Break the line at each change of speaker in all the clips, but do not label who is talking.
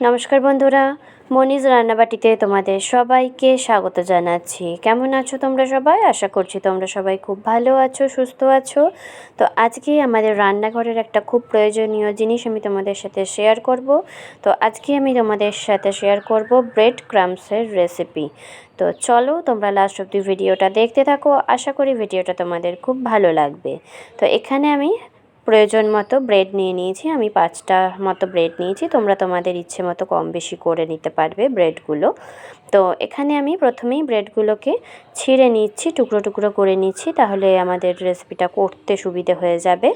নমস্কার বন্ধুরা, মনিজ রান্নাবাটিতে তোমাদের সবাইকে স্বাগত জানাচ্ছি। কেমন আছো তোমরা সবাই? আশা করছি তোমরা সবাই খুব ভালো আছো, সুস্থ আছো। তো আজকে আমাদের রান্নাঘরের একটা খুব প্রয়োজনীয় জিনিস আমি তোমাদের সাথে শেয়ার করব। তো আজকে আমি তোমাদের সাথে শেয়ার করব ব্রেড ক্রামসের রেসিপি তো চলো তোমরা লাস্ট অব্দি ভিডিওটা দেখতে থাকো। আশা করি ভিডিওটা তোমাদের খুব ভালো লাগবে। তো এখানে আমি প্রয়োজন মতো ব্রেড নিয়ে নিয়েছি। আমি পাঁচটা মতো ব্রেড নিয়েছি। তোমরা তোমাদের ইচ্ছে মতো কম বেশি করে নিতে পারবে ব্রেডগুলো তো এখানে আমি প্রথমেই ব্রেডগুলোকে ছিঁড়ে নিচ্ছি, টুকরো টুকরো করে নিচ্ছি, তাহলে আমাদের রেসিপিটা করতে সুবিধে হয়ে যাবে।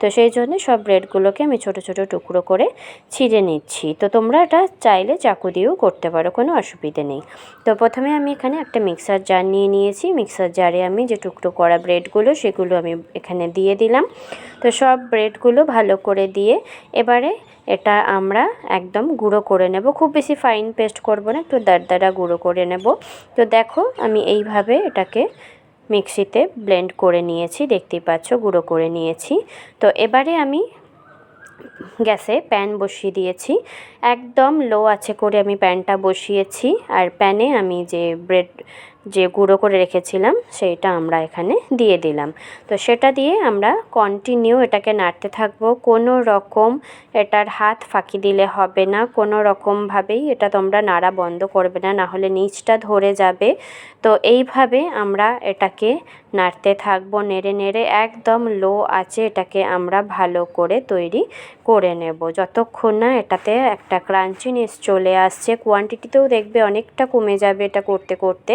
তো সেই জন্য সব ব্রেডগুলোকে আমি ছোট ছোট টুকরো করে ছিঁড়ে নিচ্ছি। তো তোমরা এটা চাইলে চাকু দিয়েও করতে পারো, কোনো অসুবিধে নেই। তো প্রথমে আমি এখানে একটা মিক্সার জার নিয়ে নিয়েছি। মিক্সার জারে আমি যে টুকরো করা ব্রেডগুলো সেগুলো আমি এখানে দিয়ে দিলাম। তো সব ব্রেডগুলো ভালো করে দিয়ে এবারে এটা আমরা একদম গুঁড়ো করে নেব। খুব বেশি ফাইন পেস্ট করব না, একটু দাঁড়া গুঁড়ো করে নেব। তো দেখো, আমি এইভাবে এটাকে মিক্সিতে ব্লেন্ড করে নিয়েছি, দেখতেই পাচ্ছ, গুঁড়ো করে নিয়েছি। তো এবারে আমি গ্যাসে প্যান বসিয়ে দিয়েছি। একদম লো আছে করে আমি প্যানটা বসিয়েছি। আর প্যানে আমি যে ব্রেড যে গুঁড়ো করে রেখেছিলাম, সেইটা আমরা এখানে দিয়ে দিলাম। তো সেটা দিয়ে আমরা কন্টিনিউ এটাকে নাড়তে থাকব। কোনো রকম এটার হাত ফাঁকি দিলে হবে না। কোনো রকমভাবেই এটা তোমরা নাড়া বন্ধ করবে না, নাহলে নিচটা ধরে যাবে। তো এইভাবে আমরা এটাকে নাড়তে থাকব। নেড়ে নেড়ে একদম লো আছে এটাকে আমরা ভালো করে তৈরি করে নেব। যতক্ষণ না এটাতে একটা ক্রাঞ্চিনেস চলে আসছে। কোয়ান্টিটিতেও দেখবে অনেকটা কমে যাবে এটা করতে করতে।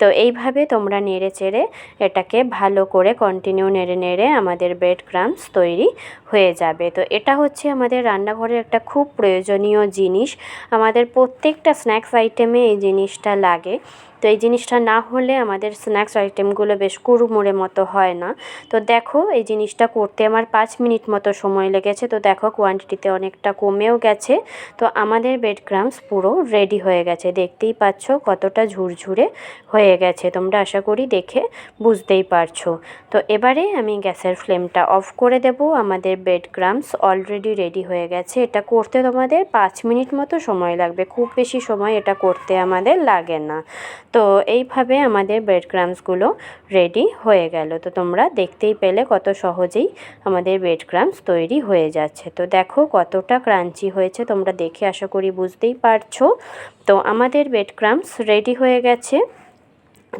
তো এইভাবে তোমরা নেড়ে চেড়ে এটাকে ভালো করে কন্টিনিউ নেড়ে নেড়ে আমাদের ব্রেড ক্রামস তৈরি হয়ে যাবে। তো এটা হচ্ছে আমাদের রান্নাঘরের একটা খুব প্রয়োজনীয় জিনিস। আমাদের প্রত্যেকটা স্ন্যাক্স আইটেমে এই জিনিসটা লাগে। তো এই জিনিসটা না হলে আমাদের স্ন্যাক্স আইটেমগুলো বেশ কুড়মুড়ে মতো হয় না। তো দেখো এই জিনিসটা করতে আমার পাঁচ মিনিট মতো সময় লেগেছে। তো দেখো কোয়ান্টিটিতে অনেকটা কমেও গেছে। তো আমাদের বেড ক্রামস পুরো রেডি হয়ে গেছে। দেখতেই পাচ্ছ কতটা ঝুরঝুরে হয়ে গেছে। তোমরা আশা করি দেখে বুঝতেই পারছ। তো এবারে আমি গ্যাসের ফ্লেমটা অফ করে দেব। আমাদের বেড ক্রামস অলরেডি রেডি হয়ে গেছে। এটা করতে তোমাদের পাঁচ মিনিট মতো সময় লাগবে। খুব বেশি সময় এটা করতে আমাদের লাগে না। তো এইভাবে আমাদের ব্রেড ক্রামসগুলো রেডি হয়ে গেল। তো তোমরা দেখতেই পেলে কত সহজেই আমাদের ব্রেড ক্রামস তৈরি হয়ে যাচ্ছে। তো দেখো কতটা ক্রাঞ্চি হয়েছে। তোমরা দেখে আশা করি বুঝতেই পারছ। তো আমাদের ব্রেড ক্রামস রেডি হয়ে গেছে।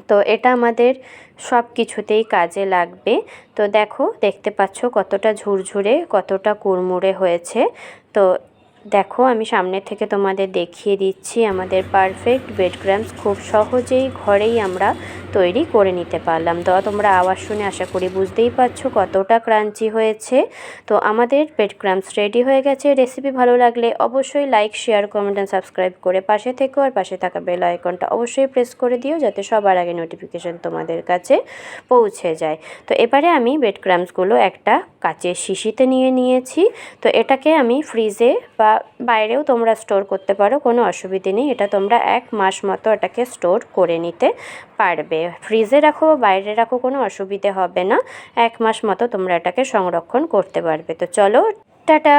তো এটা আমাদের সব কিছুতেই কাজে লাগবে। তো দেখো, দেখতে পাচ্ছ কতটা ঝুরঝুরে, কতটা কুড়মুড়ে হয়েছে। তো দেখো, আমি সামনে থেকে তোমাদের দেখিয়ে দিচ্ছি আমাদের পারফেক্ট বেড ক্রামস খুব সহজেই ঘরেই আমরা তৈরি করে নিতে পারলাম। তো তোমরা আওয়াজ শুনে আশা করি বুঝতেই পারছ কতটা ক্রাঞ্চি হয়েছে। তো আমাদের বেড ক্রামস রেডি হয়ে গেছে। রেসিপি ভালো লাগলে অবশ্যই like share comment and subscribe করে পাশে থেকো। আর পাশে থাকা বেল আইকনটা অবশ্যই প্রেস করে দিও যাতে সবার আগে নোটিফিকেশান তোমাদের কাছে পৌঁছে যায়। তো এবারে আমি বেড ক্রামসগুলো একটা কাচের শিশিতে নিয়ে নিয়েছি। তো এটাকে আমি ফ্রিজে বা বাইরেও তোমরা স্টোর করতে পারো, কোনো অসুবিধে নেই। এটা তোমরা এক মাস মতো এটাকে স্টোর করে নিতে পারবে। ফ্রিজে রাখো বা বাইরে রাখো, কোনো অসুবিধে হবে না। এক মাস মতো তোমরা এটাকে সংরক্ষণ করতে পারবে। তো চলো, টাটা!